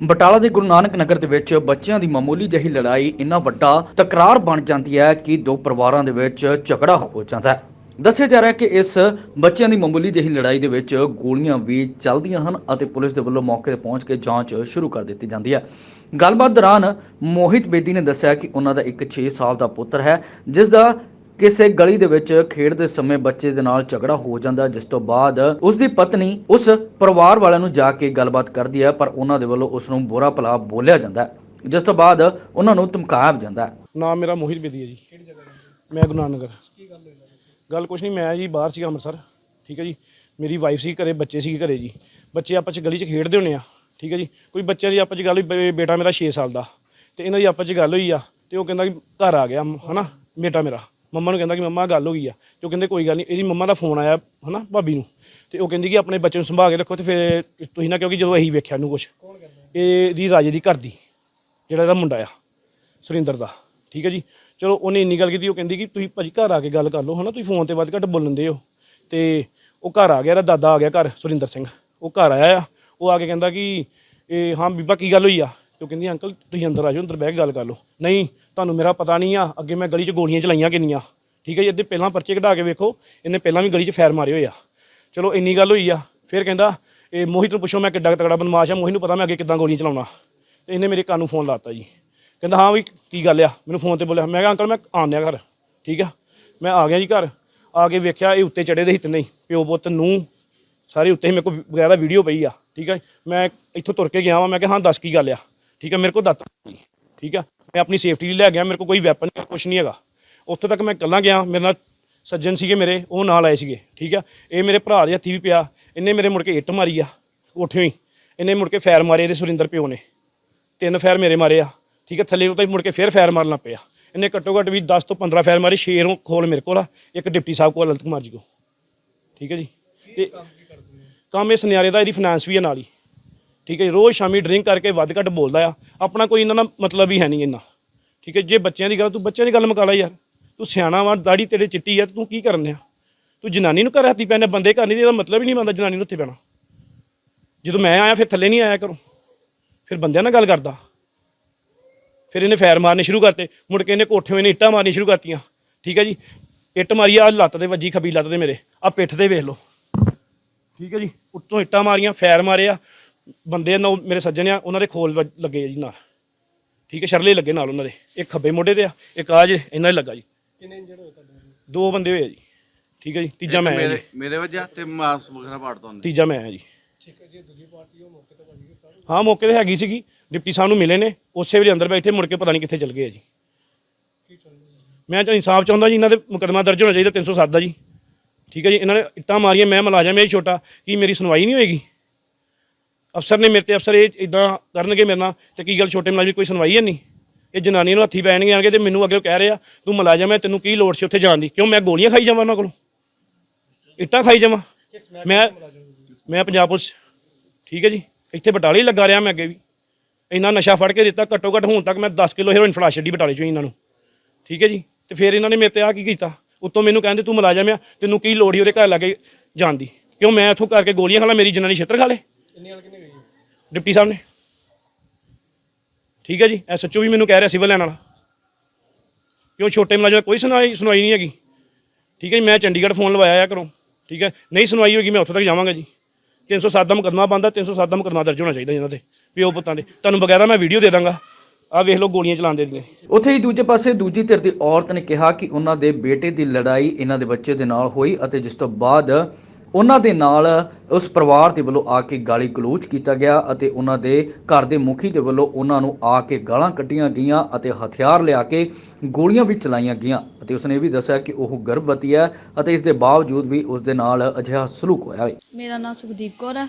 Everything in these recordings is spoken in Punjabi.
ਬਟਾਲਾ ਦੇ ਗੁਰੂ ਨਾਨਕ ਨਗਰ ਦੇ ਵਿੱਚ ਬੱਚਿਆਂ ਦੀ ਮਾਮੂਲੀ ਜਿਹੀ ਲੜਾਈ ਇੰਨਾ ਵੱਡਾ ਤਕਰਾਰ ਬਣ ਜਾਂਦੀ ਹੈ ਕਿ ਦੋ ਪਰਿਵਾਰਾਂ ਦੇ ਵਿੱਚ ਝਗੜਾ ਹੋ ਜਾਂਦਾ ਹੈ। ਦੱਸਿਆ ਜਾ ਰਿਹਾ ਹੈ ਕਿ ਇਸ ਬੱਚਿਆਂ ਦੀ ਮਾਮੂਲੀ ਜਿਹੀ ਲੜਾਈ ਦੇ ਵਿੱਚ ਗੋਲੀਆਂ ਵੀ ਚੱਲਦੀਆਂ ਹਨ ਅਤੇ ਪੁਲਿਸ ਦੇ ਵੱਲੋਂ ਮੌਕੇ ਤੇ ਪਹੁੰਚ ਕੇ ਜਾਂਚ ਸ਼ੁਰੂ ਕਰ ਦਿੱਤੀ ਜਾਂਦੀ ਹੈ। ਗੱਲਬਾਤ ਦੌਰਾਨ ਮੋਹਿਤ ਬੇਦੀ ਨੇ ਦੱਸਿਆ ਕਿ ਉਹਨਾਂ ਦਾ ਇੱਕ 6 ਸਾਲ ਦਾ ਪੁੱਤਰ ਹੈ, ਜਿਸ ਦਾ ਕਿਸੇ ਗਲੀ ਦੇ ਵਿੱਚ ਖੇਡਦੇ ਸਮੇਂ ਬੱਚੇ ਦੇ ਨਾਲ ਝਗੜਾ ਹੋ ਜਾਂਦਾ, ਜਿਸ ਤੋਂ ਬਾਅਦ ਉਸ ਦੀ ਪਤਨੀ ਉਸ ਪਰਿਵਾਰ ਵਾਲਿਆਂ ਨੂੰ ਜਾ ਕੇ ਗੱਲਬਾਤ ਕਰਦੀ ਹੈ, ਪਰ ਉਹਨਾਂ ਦੇ ਵੱਲੋਂ ਉਸ ਨੂੰ ਬੁਰਾ ਭਲਾ ਬੋਲਿਆ ਜਾਂਦਾ ਹੈ, ਜਿਸ ਤੋਂ ਬਾਅਦ ਉਹਨਾਂ ਨੂੰ ਧਮਕਾਇਆ ਜਾਂਦਾ ਹੈ। ਨਾਮ ਮੇਰਾ ਮੋਹਿਤ ਬੇਦੀ ਹੈ ਜੀ। ਕਿਹੜੀ ਜਗ੍ਹਾ ਮੈਂ ਗੁਰੂ ਨਾਨਕ ਕੀ ਗੱਲ ਹੋਈ ਗੱਲ ਕੁਛ ਨਹੀਂ, ਮੈਂ ਜੀ ਬਾਹਰ ਸੀਗਾ ਅੰਮ੍ਰਿਤਸਰ, ਠੀਕ ਹੈ ਜੀ। ਮੇਰੀ ਵਾਈਫ ਸੀ ਘਰੇ, ਬੱਚੇ ਸੀ ਘਰੇ ਜੀ। ਬੱਚੇ ਆਪਸ ਚ ਗਲੀ 'ਚ ਖੇਡਦੇ ਹੁੰਦੇ ਆ, ਠੀਕ ਹੈ ਜੀ। ਕੋਈ ਬੱਚਿਆਂ ਦੀ ਆਪਾਂ ਚ ਗੱਲ ਹੋਈ ਬੇਟਾ ਮੇਰਾ 6 ਸਾਲ ਦਾ, ਤੇ ਇਹਨਾਂ ਦੀ ਆਪਸ ਚ ਗੱਲ ਹੋਈ ਆ, ਤੇ ਉਹ ਕਹਿੰਦਾ ਕਿ ਘਰ ਆ ਗਿਆ, ਹਨਾ, ਬੇਟਾ ਮੇਰਾ। ਮੰਮਾ ਨੂੰ ਕਹਿੰਦਾ ਕਿ ਮੰਮਾ ਗੱਲ ਹੋ ਗਈ ਆ। ਤੇ ਉਹ ਕਹਿੰਦੇ ਕੋਈ ਗੱਲ ਨਹੀਂ, ਇਹਦੀ ਮੰਮਾ ਦਾ ਫੋਨ ਆਇਆ, ਹਨਾ, ਭਾਬੀ ਨੂੰ। ਤੇ ਉਹ ਕਹਿੰਦੀ ਕਿ ਆਪਣੇ ਬੱਚੇ ਨੂੰ ਸੰਭਾਲ ਕੇ ਰੱਖੋ ਤੇ ਫਿਰ ਤੁਸੀਂ ਨਾ ਕਿਉਂਕਿ ਜਦੋਂ ਅਸੀਂ ਵੇਖਿਆ ਨੂੰ ਕੁਛ। ਇਹਦੀ ਰਾਜੇ ਦੀ ਘਰ ਦੀ, ਜਿਹੜਾ ਇਹਦਾ ਮੁੰਡਾ ਆ, ਸੁਰਿੰਦਰ ਦਾ। ਠੀਕ ਹੈ ਜੀ? ਚਲੋ, ਉਹਨੇ ਇੰਨੀ ਗੱਲ ਕੀਤੀ, ਉਹ ਕਹਿੰਦੀ ਕਿ ਤੁਸੀਂ ਭਾਜੀ ਘਰ ਆ ਕੇ ਗੱਲ ਕਰ ਲਓ, ਹਨਾ, ਤੁਸੀਂ ਫੋਨ ਤੇ ਵੱਧ ਘੱਟ ਬੋਲਣ ਦੇ ਹੋ। ਤੇ ਉਹ ਘਰ ਆ ਗਿਆ, ਇਹਦਾ ਦਾਦਾ ਆ ਗਿਆ ਘਰ, ਸੁਰਿੰਦਰ ਸਿੰਘ। ਉਹ ਘਰ ਆਇਆ ਆ, ਉਹ ਆ ਕੇ ਕਹਿੰਦਾ ਕਿ, ਇਹ, ਹਾਂ ਬੀਬਾ, ਕੀ ਗੱਲ ਹੋਈ ਆ? ਤੇ ਉਹ ਕਹਿੰਦੀ, ਅੰਕਲ, ਤੁਸੀਂ ਅੰਦਰ ਆ ਜਾਓ, ਅੰਦਰ ਬਹਿ ਕੇ ਗੱਲ ਕਰ ਲਓ। ਨਹੀਂ, ਤੁਹਾਨੂੰ ਮੇਰਾ ਪਤਾ ਨਹੀਂ ਆ, ਅੱਗੇ ਮੈਂ ਗਲੀ 'ਚ ਗੋਲੀਆਂ ਚਲਾਈਆਂ ਕਿੰਨੀਆਂ। ਠੀਕ ਹੈ ਜੀ ਇਹਦੇ ਪਹਿਲਾਂ ਪਰਚੇ ਕਢਾ ਕੇ ਵੇਖੋ, ਇਹਨੇ ਪਹਿਲਾਂ ਵੀ ਗਲੀ 'ਚ ਫੈਰ ਮਾਰੇ ਹੋਏ ਆ। ਚਲੋ, ਇੰਨੀ ਗੱਲ ਹੋਈ ਆ। ਫਿਰ ਕਹਿੰਦਾ, ਇਹ ਮੋਹਿਤ ਨੂੰ ਪੁੱਛੋ, ਮੈਂ ਕਿੱਡਾ ਕੁ ਤਗੜਾ ਬਦਮਾਸ਼ ਆ, ਮੋਹਿਤ ਨੂੰ ਪਤਾ ਮੈਂ ਅੱਗੇ ਕਿੱਦਾਂ ਗੋਲੀਆਂ ਚਲਾਉਣਾ। ਤੇ ਇਹਨੇ ਮੇਰੇ ਕੰਨ ਨੂੰ ਫੋਨ ਲਾਤਾ ਜੀ। ਕਹਿੰਦਾ, ਹਾਂ ਵੀ, ਕੀ ਗੱਲ ਆ? ਮੈਨੂੰ ਫੋਨ ਤੇ ਬੋਲਿਆ, ਮੈਂ ਕਿਹਾ, ਅੰਕਲ, ਮੈਂ ਆਉਂਦਿਆ ਘਰ। ਠੀਕ ਆ? ਮੈਂ ਆ ਗਿਆ ਜੀ ਘਰ। ਆ ਕੇ ਵੇਖਿਆ, ਇਹ ਉੱਤੇ ਚੜੇ ਦੇ ਸੀ ਤਿੰਨੇ ਹੀ, ਪਿਓ ਪੁੱਤ ਨੂੰ ਸਾਰੇ ਉੱਤੇ ਹੀ ਮੇਰੇ ਕੋਲ ਵਗੈਰਾ ਵੀਡੀਓ ਪਈ ਆ। ਠੀਕ ਆ ਮੈਂ ਇੱਥੋਂ ਤੁਰ ਕੇ ਗਿਆ ਵਾਂ, ਮੈਂ ਕਿਹਾ, ਹਾਂ, ਦੱਸ ਕੀ ਗੱਲ ਆ? ਠੀਕ ਆ ਮੇਰੇ ਕੋਲ ਦੱਤ ਠੀਕ ਆ ਮੈਂ ਆਪਣੀ ਸੇਫਟੀ ਲਈ ਲੈ ਗਿਆ ਮੇਰੇ ਕੋਲ ਕੋਈ ਵੈਪਨ ਕੁਝ ਨਹੀਂ ਹੈਗਾ। ਉੱਥੇ ਤੱਕ ਮੈਂ ਇਕੱਲਾ ਗਿਆ ਮੇਰੇ ਨਾਲ ਸੱਜਣ ਸੀਗੇ ਮੇਰੇ ਉਹ ਨਾਲ ਆਏ ਸੀਗੇ। ਠੀਕ ਆ ਇਹ ਮੇਰੇ ਭਰਾ ਦੇ ਹੱਥੀ ਵੀ ਪਿਆ ਇਹਨੇ ਮੇਰੇ ਮੁੜ ਕੇ ਇੱਟ ਮਾਰੀ ਆ ਉੱਠਿਓ ਹੀ। ਇਹਨੇ ਮੁੜ ਕੇ ਫੈਰ ਮਾਰੇ ਇਹਦੇ ਸੁਰਿੰਦਰ ਪਿਓ ਨੇ। ਤਿੰਨ ਫੈਰ ਮੇਰੇ ਮਾਰੇ ਆ। ਠੀਕ ਹੈ ਥੱਲੇ ਉਤਾਂ ਹੀ ਮੁੜ ਕੇ ਫੇਰ ਫੈਰ ਮਾਰਨ ਪਿਆ। ਇਹਨੇ ਘੱਟੋ ਘੱਟ ਵੀ 10 ਤੋਂ 15 ਫੈਰ ਮਾਰੇ ਸ਼ੇਰੋਂ ਖੋਲ ਮੇਰੇ ਕੋਲ ਆ ਇੱਕ ਡਿਪਟੀ ਸਾਹਿਬ ਕੋਲ ਲਲਤ ਕੁਮਾਰ ਜੀ ਕੋ ਠੀਕ ਹੈ ਜੀ ਤੇ ਕੰਮ ਇਸ ਨਿਆਰੇ ਦਾ ਇਹਦੀ ਫਾਈਨਾਂਸ ਵੀ ਹੈ ਨਾਲ ਹੀ। ਠੀਕ ਹੈ ਜੀ, ਰੋਜ਼ ਸ਼ਾਮੀ ਡਰਿੰਕ ਕਰਕੇ ਵੱਧ ਘੱਟ ਬੋਲਦਾ ਆ। ਆਪਣਾ ਕੋਈ ਇਹਨਾਂ ਦਾ ਮਤਲਬ ਹੀ ਹੈ ਨਹੀਂ ਇੰਨਾ। ਠੀਕ ਹੈ ਜੇ ਬੱਚਿਆਂ ਦੀ ਗੱਲ ਤੂੰ ਬੱਚਿਆਂ ਦੀ ਗੱਲ ਮੁਕਾ ਲੈ ਯਾਰ। ਤੂੰ ਸਿਆਣਾ ਵਾ ਦਾੜੀ ਤੇਰੇ ਚਿੱਟੀ ਆ ਤੂੰ ਕੀ ਕਰਨ ਆ ਤੂੰ ਜਨਾਨੀ ਨੂੰ ਘਰ ਹੱਥੀ ਪੈਣੇ ਬੰਦੇ ਘਰ ਨਹੀਂ ਇਹਦਾ ਮਤਲਬ ਹੀ ਨਹੀਂ ਬੰਦਾ ਜਨਾਨੀ ਨੂੰ ਉੱਥੇ ਪੈਣਾ। ਜਦੋਂ ਮੈਂ ਆਇਆ ਫਿਰ ਥੱਲੇ ਨਹੀਂ ਆਇਆ ਕਰੋ ਫਿਰ ਬੰਦਿਆਂ ਨਾਲ ਗੱਲ ਕਰਦਾ। ਫਿਰ ਇਹਨੇ ਫੈਰ ਮਾਰਨੇ ਸ਼ੁਰੂ ਕਰਤੇ। ਮੁੜ ਕੇ ਇਹਨੇ ਕੋਠੇ ਹੋਏ ਨੇ ਇੱਟਾਂ ਮਾਰਨੀਆਂ ਸ਼ੁਰੂ ਕਰਤੀਆਂ। ਠੀਕ ਹੈ ਜੀ ਇੱਟ ਮਾਰੀ ਆ ਲੱਤ ਦੇ ਵੱਜੀ ਖੱਬੀ ਲੱਤ ਦੇ ਮੇਰੇ। ਆ ਪਿੱਠ ਤੇ ਵੇਖ ਲਓ। ਠੀਕ ਹੈ ਜੀ ਉੱਤੋਂ ਇੱਟਾਂ ਮਾਰੀਆਂ ਫੈਰ ਮਾਰਿਆ ਆ ਬੰਦੇ ਨਾਲ ਮੇਰੇ ਸੱਜਣ ਆ ਉਹਨਾਂ ਦੇ ਖੋਲ ਵੱਜ- ਲੱਗੇ ਆ ਜੀ ਨਾਲ। ਠੀਕ ਹੈ ਸ਼ਰਲੇ ਲੱਗੇ ਨਾਲ ਉਹਨਾਂ ਦੇ। ਇੱਕ ਖੱਬੇ ਮੋਢੇ ਤੇ ਆ ਇੱਕ ਆ ਜੇ ਇਹਨਾਂ ਦੇ ਲੱਗਾ ਜੀ। ਕਿੰਨੇ ਇੰਜਰਡ ਹੋਏ ਤੁਹਾਡੇ ਦੋ ਬੰਦੇ ਹੋਏ ਆ ਜੀ। ਠੀਕ ਹੈ ਜੀ ਤੀਜਾ ਮੈਂ ਆ ਮੇਰੇ ਜੀ। ਮੇਰੇ ਵਜ੍ਹਾ ਤੇ ਮਾਸ ਵਗੈਰਾ ਪਾੜ ਤੋਂ ਤੀਜਾ ਮੈਂ ਆ ਜੀ। ਠੀਕ ਹੈ ਜੀ ਦੂਜੀ ਪਾਰਟੀ ਉਹ ਮੌਕੇ ਤੇ ਭਾਜੀ ਹੋਈ। ਹਾਂ ਮੌਕੇ ਤੇ ਹੈਗੀ ਸੀਗੀ। ਡਿਪਟੀ ਸਾਹਿਬ ਨੂੰ ਮਿਲੇ ਨੇ। ਉਸੇ ਵੇਲੇ ਅੰਦਰ ਬੈਠੇ ਮੁੜ ਕੇ ਪਤਾ ਨਹੀਂ ਕਿੱਥੇ ਚਲ ਗਏ ਆ ਜੀ। ਕੀ ਮੈਂ ਤਾਂ ਇਨਸਾਫ ਚਾਹੁੰਦਾ ਜੀ ਇਹਨਾਂ ਦੇ ਮੁਕੱਦਮਾ ਦਰਜ ਹੋਣਾ ਚਾਹੀਦਾ 307 ਦਾ ਜੀ। ਠੀਕ ਹੈ ਜੀ ਇਹਨਾਂ ਨੇ ਇੱਟਾਂ ਮਾਰੀਆਂ ਮੈਂ ਮੁਲਾਜ਼ਮ ਇਹ ਛੋਟਾ ਕੀ ਮੇਰੀ ਸੁਣਵਾਈ ਨਹੀਂ ਹੋਏਗੀ? ਅਫਸਰ ਨੇ ਮੇਰੇ ਤੇ ਅਫਸਰ ਇਹ ਇਦਾਂ ਕਰਨਗੇ ਮੇਰੇ ਨਾਲ ਤੇ ਕੀ ਗੱਲ ਛੋਟੇ ਮੁਲਾਜ਼ਮ ਦੀ ਕੋਈ ਸੁਣਵਾਈ ਹੈ ਨਹੀਂ? ਇਹ ਜਨਾਨੀ ਨੂੰ ਹੱਥੀ ਪੈਣਗੇ ਆਣਗੇ ਤੇ ਮੈਨੂੰ ਅੱਗੇ ਕਹਿ ਰਿਹਾ, ਤੂੰ ਮੁਲਾਜ਼ਮ ਹੈ, ਤੈਨੂੰ ਕੀ ਲੋੜ ਸੀ ਉੱਥੇ ਜਾਣ ਦੀ? ਕਿਉਂ ਮੈਂ ਗੋਲੀਆਂ ਖਾਈ ਜਾਵਾਂ ਉਹਨਾਂ ਕੋਲੋਂ? ਇੱਟਾਂ ਖਾਈ ਜਾਵਾਂ? ਮੈਂ ਮੈਂ ਪੰਜਾਬ ਪੁਲਿਸ, ਠੀਕ ਹੈ ਜੀ? ਇੱਥੇ ਬਟਾਲੇ ਲੱਗਾ ਰਿਹਾ ਮੈਂ ਅੱਗੇ ਵੀ। ਇੰਨਾ ਨਸ਼ਾ ਫੜ ਕੇ ਦਿੱਤਾ, ਘੱਟੋ ਘੱਟ ਹੁਣ ਤੱਕ ਮੈਂ 10 ਕਿਲੋ ਹੈਰੋਇਨ ਫੜਾ ਛੱਡੀ ਬਟਾਲੇ ਚੋਂ ਹੀ ਇਹਨਾਂ ਨੂੰ। ਠੀਕ ਹੈ ਜੀ? ਤੇ ਫਿਰ ਇਹਨਾਂ ਨੇ ਮੇਰੇ ਤੇ ਆ ਕੀ ਕੀਤਾ? ਉੱਤੋਂ ਮੈਨੂੰ ਕਹਿੰਦੇ, ਤੂੰ ਮੁਲਾਜ਼ਮ ਆ, ਤੈਨੂੰ ਕੀ ਲੋੜ ਹੀ ਉਹਦੇ ਘਰ ਲੱਗੇ ਜਾਣ ਦੀ? ਕਿਉਂ ਮੈਂ ਇੱਥੋਂ ਕਰਕੇ ਗੋਲੀਆਂ ਖਾ ਲਾ ਮੇਰੀ ਜਨਾਨੀ ਛਿੱਤਰ ਖਾ ਲੇ? ਕਿੰਨੇ ਡਿਪਟੀ ਸਾਹਿਬ ਨੇ। ਠੀਕ ਹੈ ਜੀ ਐਸਐਚਓ ਵੀ ਮੈਨੂੰ ਕਹਿ ਰਿਹਾ ਸਿਵਲ ਲੈਣ ਵਾਲਾ। ਕਿਉਂ ਛੋਟੇ ਮੁਲਾਜ਼ਮ ਕੋਈ ਸੁਣਵਾਈ ਸੁਣਵਾਈ ਨਹੀਂ ਹੈਗੀ। ਠੀਕ ਹੈ ਜੀ, ਮੈਂ ਚੰਡੀਗੜ੍ਹ ਫੋਨ ਲਵਾਇਆ ਆ ਘਰੋਂ। ਠੀਕ ਹੈ, ਨਹੀਂ ਸੁਣਵਾਈ ਹੋਏਗੀ, ਮੈਂ ਉੱਥੇ ਤੱਕ ਜਾਵਾਂਗਾ ਜੀ। 307 ਦਾ ਮੁਕੱਦਮਾ ਬੰਦਾ 307 ਦਾ ਮੁਕੱਦਮਾ ਦਰਜ ਹੋਣਾ ਚਾਹੀਦਾ ਇਹਨਾਂ ਤੇ ਪਿਓ ਪੁੱਤਾਂ ਦੇ। ਤੁਹਾਨੂੰ ਬਗੈਰਾ ਮੈਂ ਵੀਡੀਓ ਦੇ ਦਾਂਗਾ। ਆਹ ਵੇਖ ਲਓ, ਗੋਲੀਆਂ ਚਲਾਉਂਦੇ ਦੀਆਂ ਉੱਥੇ ਹੀ ਦੂਜੇ ਪਾਸੇ ਦੂਜੀ ਧਿਰ ਦੀ ਔਰਤ ਨੇ ਕਿਹਾ ਕਿ ਉਹਨਾਂ ਦੇ ਬੇਟੇ ਦੀ ਲੜਾਈ ਇਹਨਾਂ ਦੇ ਬੱਚੇ ਦੇ ਨਾਲ ਹੋਈ ਅਤੇ ਜਿਸ ਤੋਂ ਬਾਅਦ ਉਹਨਾਂ ਦੇ ਨਾਲ ਉਸ ਪਰਿਵਾਰ ਦੇ ਵੱਲੋਂ ਆ ਕੇ ਗਾਲੀ ਗਲੋਚ ਕੀਤਾ ਗਿਆ ਅਤੇ ਉਹਨਾਂ ਦੇ ਘਰ ਦੇ ਮੁਖੀ ਦੇ ਵੱਲੋਂ ਉਹਨਾਂ ਨੂੰ ਆ ਕੇ ਗਾਲਾਂ ਕੱਢੀਆਂ ਗਈਆਂ ਅਤੇ ਹਥਿਆਰ ਲਿਆ ਕੇ ਗੋਲੀਆਂ ਵੀ ਚਲਾਈਆਂ ਗਈਆਂ ਅਤੇ ਉਸਨੇ ਇਹ ਵੀ ਦੱਸਿਆ ਕਿ ਉਹ ਗਰਭਵਤੀ ਹੈ ਅਤੇ ਇਸ ਦੇ ਬਾਵਜੂਦ ਵੀ ਉਸ ਦੇ ਨਾਲ ਅਜਿਹਾ ਸਲੂਕ ਹੋਇਆ ਹੈ। ਮੇਰਾ ਨਾਮ ਸੁਖਦੀਪ ਕੌਰ ਹੈ।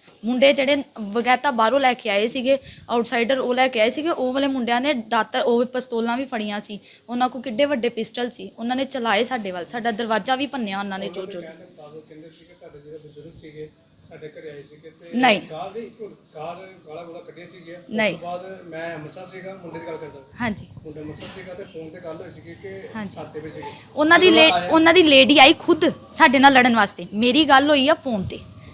ਮੁੰਡੇ ਜਿਹੜੇ ਬਗੈਤਾ ਬਾਹਰੋਂ ਲੈ ਕੇ ਆਏ ਸੀਗੇ ਆਊਟਸਾਈਡਰ ਉਹ ਲੈ ਕੇ ਆਏ ਸੀਗੇ ਉਹ ਵਾਲੇ ਮੁੰਡਿਆਂ ਨੇ ਦਾਤਰ ਉਹ ਪਿਸਤੌਲਾਂ ਵੀ ਫੜੀਆਂ ਸੀ। ਉਹਨਾਂ ਕੋਲ ਕਿੱਡੇ ਵੱਡੇ ਪਿਸਟਲ ਸੀ। ਉਹਨਾਂ ਨੇ ਚਲਾਏ ਸਾਡੇ ਵੱਲ। ਸਾਡਾ ਦਰਵਾਜ਼ਾ ਵੀ ਭੰਨਿਆ ਉਹਨਾਂ ਨੇ ਜੋ ਜੋ ਬਾਦੋਂ ਕਹਿੰਦੇ ਸੀ ਕਿ ਤੁਹਾਡੇ ਜਿਹੜੇ ਬਜ਼ੁਰਗ ਸੀਗੇ ਸਾਡੇ ਘਰੇ ਆਏ ਸੀਗੇ ਤੇ ਨਹੀਂ। ਗਾਲ ਦੇ ਗਾਲ ਗਾਲਾ ਗੋਲਾ ਕੱਢੇ ਸੀਗੇ ਉਸ ਨਹੀਂ। ਬਾਅਦ ਮੈਂ ਅੰਮ੍ਰਿਤਸਰ ਸੀਗਾ ਮੁੰਡੇ ਦੀ ਗੱਲ ਕਰਦਾ। ਹਾਂਜੀ। ਮੁੰਡਾ ਅੰਮ੍ਰਿਤਸਰ ਸੀਗਾ ਤੇ ਫੋਨ ਤੇ ਗੱਲ ਹੋਈ ਸੀਗੀ ਕਿ ਹਾਂਜੀ। ਸਾਤੇ ਵੀ ਸੀਗੇ। ਉਹਨਾਂ ਦੀ ਲੇ ਉਹਨਾਂ ਦੀ ਲੇਡੀ ਆਈ ਖੁਦ ਸਾਡੇ ਨਾਲ ਲੜਨ ਵਾਸਤੇ। ਮੇਰੀ ਗੱਲ ਹੋਈ ਆ ਫੋਨ ਤੇ।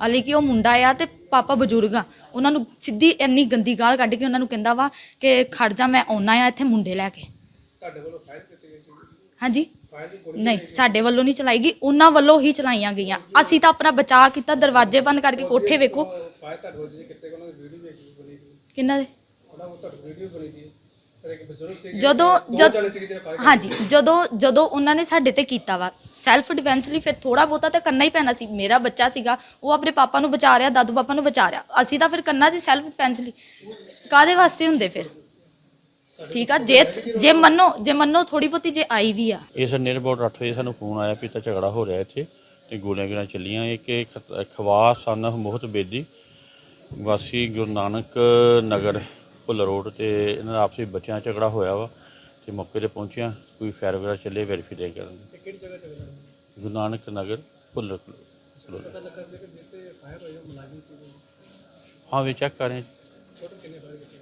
ਹਾਲੇ ਕਿ ਉਹ ਮੁੰਡਾ ਆ ਤੇ ਪਾਪਾ ਬਜ਼ੁਰਗ ਆ ਉਹਨਾਂ ਨੂੰ ਸਿੱਧੀ ਇੰਨੀ ਗੰਦੀ ਗਾਲ ਕੱਢ ਕੇ ਉਹਨਾਂ ਨੂੰ ਕਹਿੰਦਾ ਵਾ ਕਿ ਖੜ ਜਾ ਮੈਂ ਆਉਣਾ ਆ ਇੱਥੇ ਮੁੰਡੇ ਲੈ ਕੇ। ਤੁਹਾਡੇ ਵੱਲੋਂ ਫਾਇਰ ਕੀਤੀ ਗਈ ਸੀ? ਹਾਂਜੀ। ਨਹੀਂ ਸਾਡੇ ਵੱਲੋਂ ਨਹੀਂ ਚਲਾਈ ਗਈ ਉਹਨਾਂ ਵੱਲੋਂ ਹੀ ਚਲਾਈਆਂ ਗਈਆਂ। ਅਸੀਂ ਤਾਂ ਆਪਣਾ ਬਚਾਅ ਕੀਤਾ ਦਰਵਾਜ਼ੇ ਬੰਦ ਕਰਕੇ ਕੋਠੇ ਵੇਖੋ। ਫਾਇਰ ਤੁਹਾਡੇ ਸੀ ਕਿੰਨਾ ਦੇ? ਉਹਨਾਂ ਉਹ ਤੁਹਾਡੀ ਵੀਡੀਓ ਬਣੀ ਸੀ ਜਦੋਂ ਜਦ ਹਾਂਜੀ ਜਦੋਂ ਜਦੋਂ ਉਹਨਾਂ ਨੇ ਸਾਡੇ ਤੇ ਕੀਤਾ ਵਾ ਸੈਲਫ ਡਿਫੈਂਸ ਲਈ ਫਿਰ ਥੋੜਾ ਬਹੁਤਾ ਤਾਂ ਕਰਨਾ ਹੀ ਪੈਣਾ ਸੀ। ਮੇਰਾ ਬੱਚਾ ਸੀਗਾ ਉਹ ਆਪਣੇ ਪਾਪਾ ਨੂੰ ਬਚਾ ਰਿਹਾ ਦਾਦੂ ਪਾਪਾ ਨੂੰ ਬਚਾ ਰਿਹਾ। ਅਸੀਂ ਤਾਂ ਫਿਰ ਕਰਨਾ ਸੀ ਸੈਲਫ ਡਿਫੈਂਸ ਲਈ। ਕਾਦੇ ਵਾਸਤੇ ਹੁੰਦੇ ਫਿਰ? ਠੀਕ ਆ ਜੇ ਜੇ ਮੰਨੋ ਜੇ ਮੰਨੋ ਥੋੜੀ ਬਹੁਤੀ ਜੇ ਆਈ ਵੀ ਆ। ਇਸ ਨੀਅਰ ਅਬਾਊਟ 8 ਵਜੇ ਸਾਨੂੰ ਫੋਨ ਆਇਆ ਵੀ ਤਾਂ ਝਗੜਾ ਹੋ ਰਿਹਾ ਇੱਥੇ ਤੇ ਗੋਲੀਆਂ ਗੋਲੀਆਂ ਚੱਲੀਆਂ। ਇੱਕ ਇਹ ਖ- ਖਵਾ ਸਨ ਮੋਹਤ ਬੇਦੀ ਵਾਸੀ ਗੁਰੂ ਨਾਨਕ ਨਗਰ ਭੁੱਲ ਰੋਡ ਤੇ ਇਹਨਾਂ ਦਾ ਆਪਸੀ ਬੱਚਿਆਂ 'ਚ ਝਗੜਾ ਹੋਇਆ ਵਾ ਤੇ ਮੌਕੇ ਤੇ ਪਹੁੰਚਿਆ ਕੋਈ ਫਾਇਰ ਵਗੈਰਾ ਚੱਲੇ ਵੈਰੀਫਾਈ ਦੇ ਕਰਨ ਤੇ ਕਿਹੜੀ ਜਗ੍ਹਾ ਚੱਲ ਰਿਹਾ ਗੁਰੂ ਨਾਨਕ ਨਗਰ ਭੁੱਲ ਰੋਡ। ਪਤਾ ਲੱਗਾ ਸੀ ਕਿ ਜਿੱਤੇ ਫਾਇਰ ਹੋਇਆ ਉਹ ਮੁਲਾਜ਼ਮ ਸੀ ਹਾਂ ਵੀ ਚੈੱਕ ਕਰ ਰਹੇ ਟੋਟਲ ਕਿੰਨੇ ਫਾਇਰ ਕੀਤੇ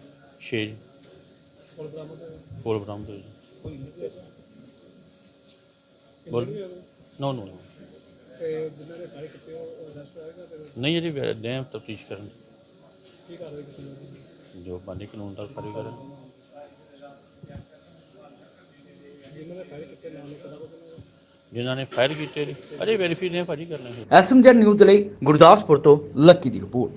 6 ਕੋਲ ਬਰਾਮਦ ਹੋਇਆ ਫੋਲ ਬਰਾਮਦ ਹੋਏ ਕੋਈ ਸੀ ਬੋਲ? ਨੋ ਨੋ ਤੇ ਜਿਨ੍ਹਾਂ ਨੇ ਫਾਇਰ ਕੀਤੇ ਉਹ ਅਰੈਸਟ ਹੋਏਗਾ ਤੇ ਨਹੀਂ ਇਹਦੀ ਡੈਮ ਤਫਤੀਸ਼ ਕਰਨ। ਕੀ ਕਾਰਵਾਈ ਕੀਤੀ ਜੋ ਬਾਨੀ ਕਾਨੂੰਨ ਦਾ ਕਾਰਵਾਈ ਕਰਨ ਜਿਨ੍ਹਾਂ ਨੇ ਫਾਇਰ ਕੀਤੇ ਨੇ ਫਾਇਰ ਵੈਰੀਫਾਈ ਨੇ ਭਾਜੀ ਕਰਨਾ। ਹੈ ਨਿਊਜ਼ ਲਈ ਗੁਰਦਾਸਪੁਰ ਤੋਂ ਲੱਕੀ ਦੀ ਰਿਪੋਰਟ।